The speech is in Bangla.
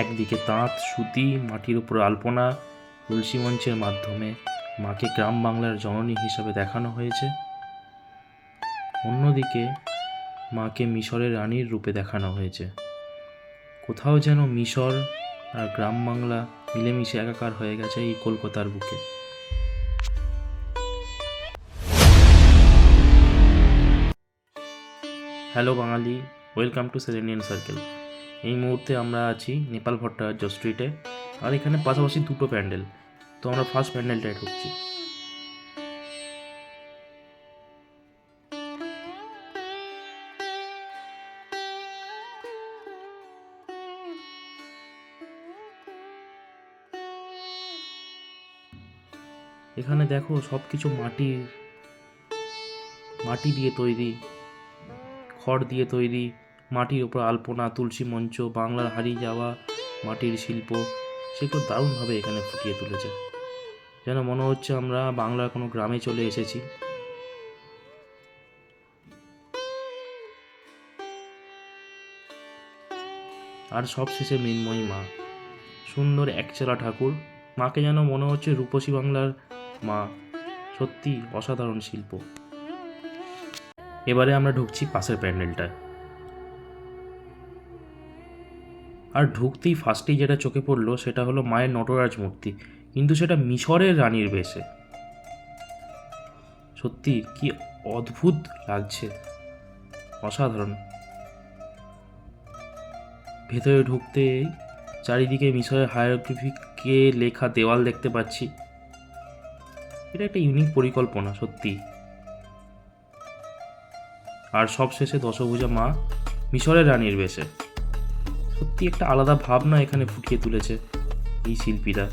একদিকে তাঁত, সুতি, মাটির উপর আলপনা, তুলসী মঞ্চের মাধ্যমে মাকে গ্রাম বাংলার জননী হিসাবে দেখানো হয়েছে। অন্যদিকে মাকে মিশরের রানীর রূপে দেখানো হয়েছে। কোথাও যেন মিশর আর গ্রাম বাংলা মিলেমিশে একাকার হয়ে গেছে এই কলকাতার বুকে। হ্যালো বাঙালি, ওয়েলকাম টু সেলেনিয়ান সার্কেল। এই মুহূর্তে আমরা আছি নেপাল ভট্টাচার্য স্ট্রিটে আর এখানে পাশাপাশি দুটো প্যান্ডেল। তো আমরা ফার্স্ট প্যান্ডেলটায় ঢুকছি। এখানে দেখো সব কিছু মাটির মাটি দিয়ে তৈরি, খড় দিয়ে তৈরি মাটির ওপর আলপনা, তুলসী মঞ্চ বাংলার হারিয়ে যাওয়া মাটির শিল্প সেগুলো দারুণভাবে এখানে ফুটিয়ে তুলেছে। যেন মনে হচ্ছে আমরা বাংলার কোনো গ্রামে চলে এসেছি। আর সব শেষে মৃন্ময়ী মা। সুন্দর একচেলা ঠাকুর, মাকে যেন মনে হচ্ছে রূপসী বাংলার মা। সত্যি অসাধারণ শিল্প। এবারে আমরা ঢুকছি পাশের প্যান্ডেলটায়। আর ঢুকতেই ফার্স্টেই যেটা চোখে পড়ল সেটা হলো মায়ের নটরাজ মূর্তি। কিন্তু সেটা মিশরের রানীর বেশে। সত্যি, কি অদ্ভুত লাগছে। অসাধারণ। ভেতরে ঢুকতেই চারিদিকে মিশরের হায়ারগ্রিফিকে লেখা দেওয়াল দেখতে পাচ্ছি। এটা একটা ইউনিক পরিকল্পনা, সত্যি। আর সবশেষে দশভুজা মা মিশরের রানীর বেশে। সত্যি একটা আলাদা ভাবনা এখানে ফুটিয়ে তুলেছে এই শিল্পীরা।